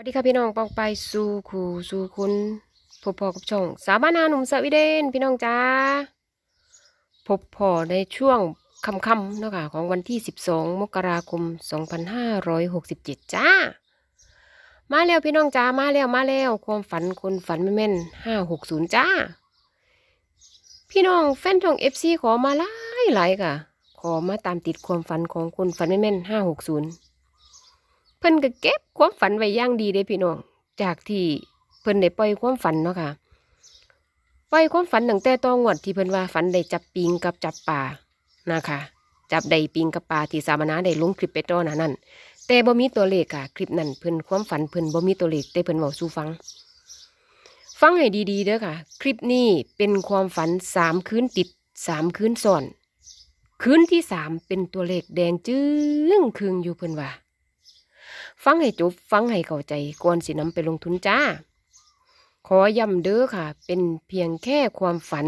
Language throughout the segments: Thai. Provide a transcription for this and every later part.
วัสดีค่ะพี่น้องปองไปสู่ขู่สู่คุณพบพอกับช่องสาบานาหนุ่มสวีเดนพี่น้องจ้าพบพอในช่วงค่ำๆเนาะค่ะของวันที่ 12 มกราคม 2567 จ้า มาแล้วพี่น้องจ้ามาแล้วมาแล้วความฝันคนฝันแม่นๆ560 จ้า พี่น้องแฟนช่อง FC ขอมาหลายหลายค่ะ ขอมาตามติดความฝันของคนฝันแม่นๆ560 เพิ่นก็เก็บความฝันไว้อย่างดีเด้พี่น้อง จากที่เพิ่นได้ปล่อยความฝันเนาะค่ะปล่อยความฝันตั้งแต่ตองวดที่เพิ่นว่าฝันได้จับปิงกับจับปลานะคะจับได้ปิงกับปลาที่สามนาได้ลงคลิปไปต้อนนานั้นแต่บ่มีตัวเลขค่ะคลิปนั้นเพิ่นความฝันเพิ่นบ่มีตัวเลขแต่เพิ่นเว้าสู่ฟัง ฟังให้ดีๆเด้อค่ะ คลิปนี้เป็นความฝันสามคืนติดสามคืนซ้อนคืนที่สามเป็นตัวเลขแดงจึ้งครึงอยู่เพิ่นว่า ฟังให้จบฟังให้เข้าใจก่อนสินำไปลงทุนจ้า ขอย้ำเด้อค่ะ เป็นเพียงแค่ความฝัน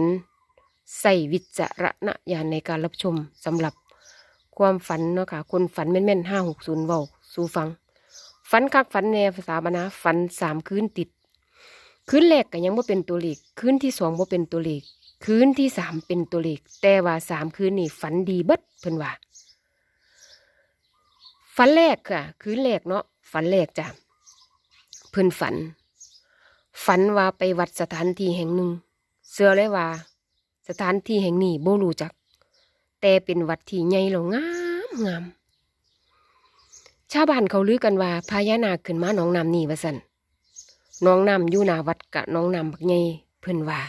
ใส่วิจารณญาณในการรับชมสำหรับความฝันเนาะค่ะ คนฝันแม่นๆห้าหกศูนย์เว้าสู่ฟัง ฝันคักฝันแนภาษาบานาฝันสามคืนติด คืนแรกก็ยังบ่าเป็นตัวเลขคืนที่สองบ่าเป็นตัวเลขคืนที่สามเป็นตัวเลขแต่ว่าสามคืนนี่ฝันดีเบิดเพิ่นว่า ฝันแรกค่ะ คืนแรกเนาะฝันแรกจ้ะเพิ่อนฝัน ฝันว่าไปวัดสถานที่แห่งหนึ่ง เสือเลยว่า สถานที่แห่งนี้โบรู้จัก แต่เป็นวัดที่ใหญ่แล้วงามงามชาวบ้านเขาลือกันว่าพญานาคขึ้นมาหนองน้ำนี่ว่าสันหนองน้ำอยู่หน้าวัดกะหนองน้ำบักใหญ่เพิ่อนว่า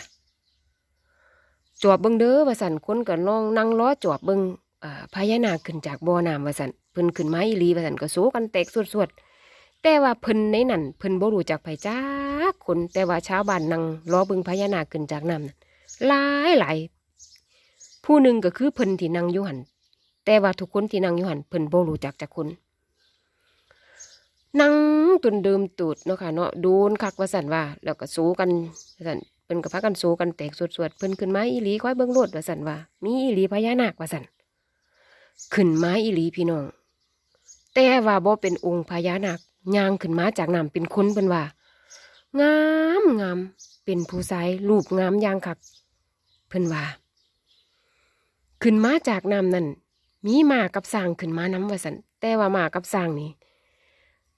จอบเบิ่งเด้อว่าสันคนก็น้องนั่งล้อจอบเบิ่งอ่า พญานาคขึ้นจากบ่อน้ำว่าสันเพิ่นขึ้นมาอีลีว่าสันก็โซกันแตกสวดๆแต่ว่าเพิ่นในนั้นเพิ่นบ่รู้จักไผจักคนแต่ว่าชาวบ้านนั่งล้อเบิ่งพญานาคขึ้นจากน้ำนั้นหลายหลายผู้หนึ่งก็คือเพิ่นที่นั่งอยู่หันแต่ว่าทุกคนที่นั่งอยู่หันเพิ่นบ่รู้จักจักคนนั่งจนเดิมตูดเนาะค่ะเนาะโดนคักว่าสันว่า แล้วก็สู้กันวสันเพิ่นก็พากันสู้กันแตกสวดๆเพิ่นขึ้นมาอีหลีค่อยเบิ่งโลดว่าสันว่า มีอีหลีพญานาคว่าสัน ขึ้นมาอีหลีพี่น้อง แต่ว่าบ่เป็นองค์พญานาคย่างขึ้นมาจากน้ำเป็นคนเพิ่นว่า งามงามเป็นผู้ชายรูปงามย่างคักเพิ่นว่า ขึ้นมาจากน้ำนั่นมีหมากับสร้างขึ้นมาน้ำว่าสันแต่ว่าหมากับสร้างนี่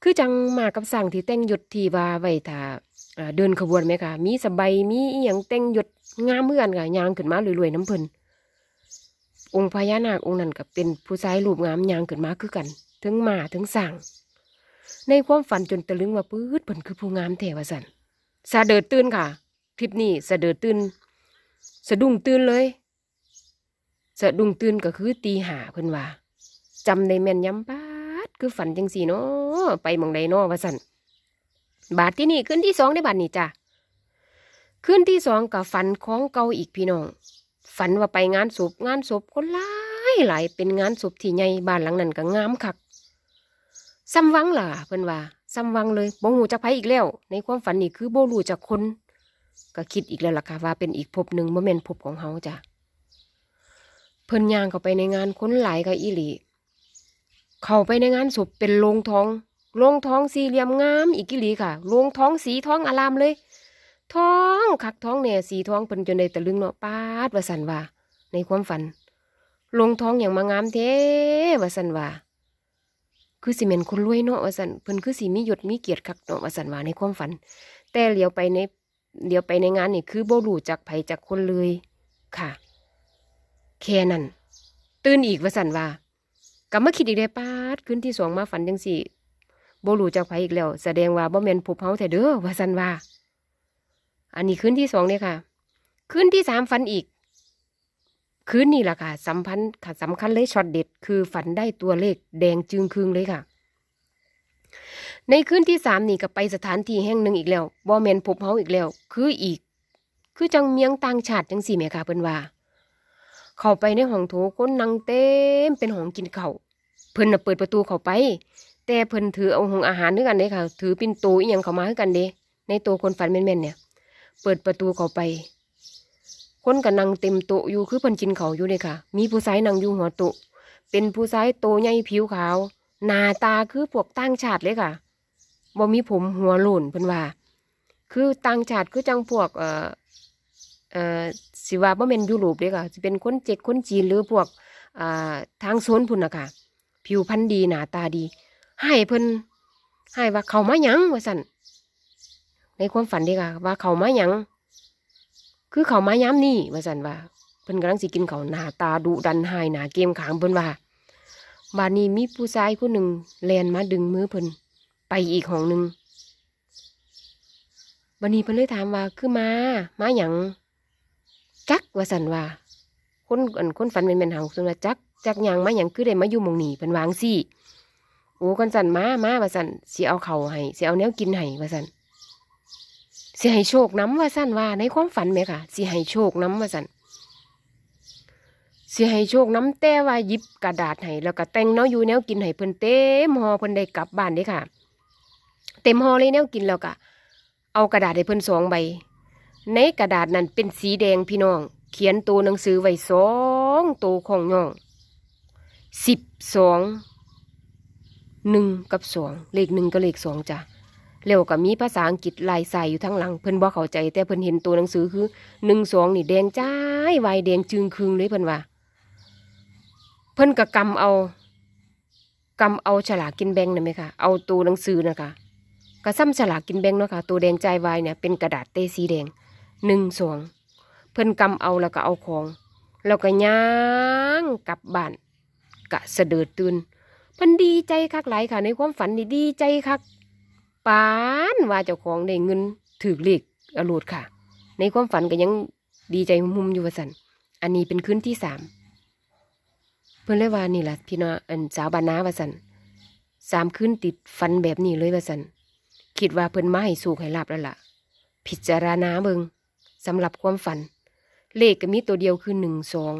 คือจังหมากับสร้างที่แต่งยศที่ว่าไว้ถ้าเดินขบวนไหมคะมีสบายมีอหย่างแต่งยศงามเมื่อนค่ะยางขึ้นมารวยๆน้ำเพิ่น องค์พญานาคองค์นั้นก็เป็นผู้ชายรูปงามยางขึ้นมาคือกันถึงมาถึงสร้างในความฝันจนตะลึงว่าปื๊ดเพิ่นคือผู้งามแท้ว่าสันสะเดิดตื่นค่ะคลิปนี้สะเดิดตื่นสะดุ้งตื่นเลย สะดุ้งตื่นก็คือตีหาเพิ่นว่าจำได้แม่นยำปาดคือฝันจังสีเนาะไปมองใดเนาะว่าสันบาทที่นี่ขึ้นที่สองได้บาทนี่จ้ะขึ้นที่สองกับฝันของเก่าอีกพี่น้อง ฝันว่าไปงานศพงานศพคนหลายหลายเป็นงานศพที่ใหญ่บ้านหลังนั้นก็งามคักซ้ำวังล่ะเพิ่นว่าซ้ำวังเลยบ่หูจักไผอีกแล้ว ในความฝันนี่คือบ่รู้จักคน ก็คิดอีกแล้วล่ะค่ะว่าเป็นอีกภพหนึ่งบ่แม่นภพของเฮาจ้ะเพิ่นย่างเข้าไปในงานคนหลายก็อีหลีเข้าไปในงานศพเป็นโรงทองโรงทองสี่เหลี่ยมงามอีกอีหลีค่ะโรงทองสีทองอารามเลย ท้องคักท้องแหน่สีท้องเพิ่นจนได้ตะลึงเนาะปาดว่าสันว่า ในความฝันโรงท้องอย่างมางามเท้ว่าสันว่า คือสิเมนคนรวยเนาะว่าสันเพิ่นคือสิมีหยศมีเกียรติคักเนาะว่าสันว่าในความฝัน แต่เหลียวไปในเหลียวไปในงานนี่คือบ่รู้จักไผจักคนเลยค่ะ แค่นั้นตื่นอีกว่าสันว่ากลับมาคิดอีกได้ปาดคืนที่สองมาฝันจังสี่บ่รู้จักไผอีกแล้ว แสดงว่าบ่แม่นภพเฮาแท้เด้อว่าสันว่า อันนี้คืนที่สองเนี่ยค่ะ คืนที่สามฝันอีก คืนนี้ล่ะค่ะสัมพันธ์ค่ะสำคัญเลยช็อตเด็ด คือฝันได้ตัวเลขแดงจึงครึงเลยค่ะ ในคืนที่สามนี่ก็ไปสถานที่แห่งหนึ่งอีกแล้วบ่แมนพบเฮาอีกแล้ว คืออีก คือจังเมียงต่างชาติจังสี่แหม่ค่ะเพิ่นว่า เข้าไปในห้องโถคนนั่งเต็มเป็นห้องกินเข้าเพิ่นน่ะเปิดประตูเข้าไป แต่เพิ่นถือเอาหงอาหารด้วยกันเด้ค่ะ ถือปิ่นโตอีหยังเข้ามาให้กันเด้ในตัวคนฝันแม่นๆเนี่ย เปิดประตูเข้าไป คนก็นั่งเต็มโต๊ะอยู่คือเพิ่นกินเขาอยู่เลยค่ะ มีผู้ชายนั่งอยู่หัวโต๊ะเป็นผู้ชายโตใหญ่ผิวขาวหน้าตาคือพวกต่างชาติเลยค่ะบ่มีผมหัวโล้นเพิ่นว่า คือต่างชาติคือจังพวกเอ่อเอ่อสิว่าบ่แม่นยุโรปเด้ค่ะสิเป็นคนเจ็กคนจีนหรือพวกอ่าทางโซนพุ่นน่ะค่ะ ผิวพรรณดีหน้าตาดี ให้เพิ่นให้ว่าเขามาหยังว่าซั่น ในความฝันเด้ค่ะว่าเขามาหยัง คือเขามายามนี้ว่าซั่นว่าเพิ่นกำลังสิกินเขาหน้าตาดุดันหายหนาเกมขางเพิ่นว่าบาดนี้มีผู้ชายคนหนึ่งแลนมาดึงมือเพิ่นไปอีกห้องหนึ่งบัดนี้เพิ่นเลยถามว่าคือมามาหยังจักว่าซั่นว่าคนอันคนฝันเป็นแม่นหางซึ่งว่าจักจักหยังมาหยังคือได้มาอยู่ม่องนี้เพิ่นวางซี่โอ้กันสันมามาว่าซั่นสิเอาเขาให้สิเอาแนวกินให้ว่าซั่น สิให้โชคน้ำว่าซั่นว่า ในความฝันแม่ค่ะสิให้โชคน้ำว่าซั่นสิให้โชคน้ำแต่ว่ายิบกระดาษให้แล้วก็แต่งเนาะอยู่แนวกินให้เพิ่นเต็มห่อเพิ่นได้กลับบ้านเด้ค่ะ เต็มห่อเลยแนวกินแล้วก็เอากระดาษให้เพิ่นสองใบ ในกระดาษนั้นเป็นสีแดงพี่น้อง เขียนตัวหนังสือไว้สองตัวของย่องสิบสองหนึ่งกับสองเลขหนึ่งกับเลขสองจ้ะ แล้วก็มีภาษาอังกฤษลายใส่อยู่ทั้งหลัง เพิ่นบ่เข้าใจ แต่เพิ่นเห็นตัวหนังสือคือหนึ่งสองนี่แดงจ้ายวายแดงจึงครึงเลยเพิ่นว่า เพิ่นก็กำเอากำเอาฉลากกินแบงนะไหมคะเอาตัวหนังสือนะคะก็ซ้ำฉลากกินแบงเนาะค่ะตัวแดงใจวายเนี่ยเป็นกระดาษเต้สีแดงหนึ่งสองเพิ่นกำเอาแล้วก็เอาของแล้วก็ย่างกลับบ้านกะเสะเดิดตื่นเพิ่นดีใจคักหลายค่ะ ในความฝันนี่ดีใจคัก ปานว่าเจ้าของได้เงินถือเลขอรูดค่ะ ในความฝันก็ยังดีใจหุ่มอยู่ว่าสันอันนี้เป็นคืนที่สามเพื่อนเลยว่านี่แหละพี่น้องอันสาวบานนาว่าสันสามคืนติดฟันแบบนี้เลยว่าสันคิดว่าเพิ่นมาให้สู่ให้ลาบแล้วล่ะ พิจารณาเบิงสำหรับความฝัน เลขก็มีตัวเดียวคือหนึ่งสอง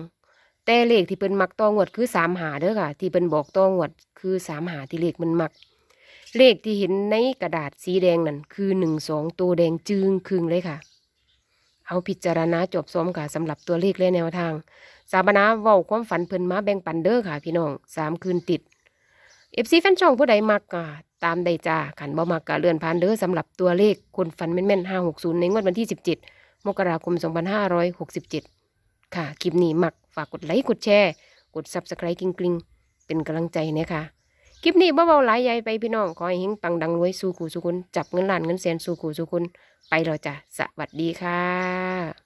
แต่เลขที่เพิ่นมักตองวดคือสามหาเด้อค่ะ ที่เพิ่นบอกตองวดคือสามหาที่เลขมันมัก เลขที่เห็นในกระดาษสีแดงนั่นคือหนึ่งสองตัวแดงจึงคึงเลยค่ะ เอาพิจารณาจบซ้อมค่ะสำหรับตัวเลขและแนวทาง สาบนาเว้าความฝันเพิ่นมาแบ่งปันเด้อค่ะ พี่น้องสามคืนติดเอฟซีแฟนช่องผู้ใดมักก็ตามได้จ้าขันบ่มักก็เลื่อนผ่านเด้อสำหรับตัวเลขคนฝันแม่นๆห้าหกศูนย์ในงวดวันที่สิบเจ็ดมกราคมสองพันห้าร้อยหกสิบเจ็ดค่ะ คลิปนี้มักฝากกดไลค์กดแชร์ กดซับสไครต์กริงๆ เป็นกำลังใจนะคะ คลิปนี้เบาๆหลายใหญ่ไปพี่น้อง ขอให้เฮงปังดังรวยสู่ขู่สู่คุณ จับเงินล้านเงินแสนสู่ขู่สู่คุณ ไปเราจะสวัสดีค่ะ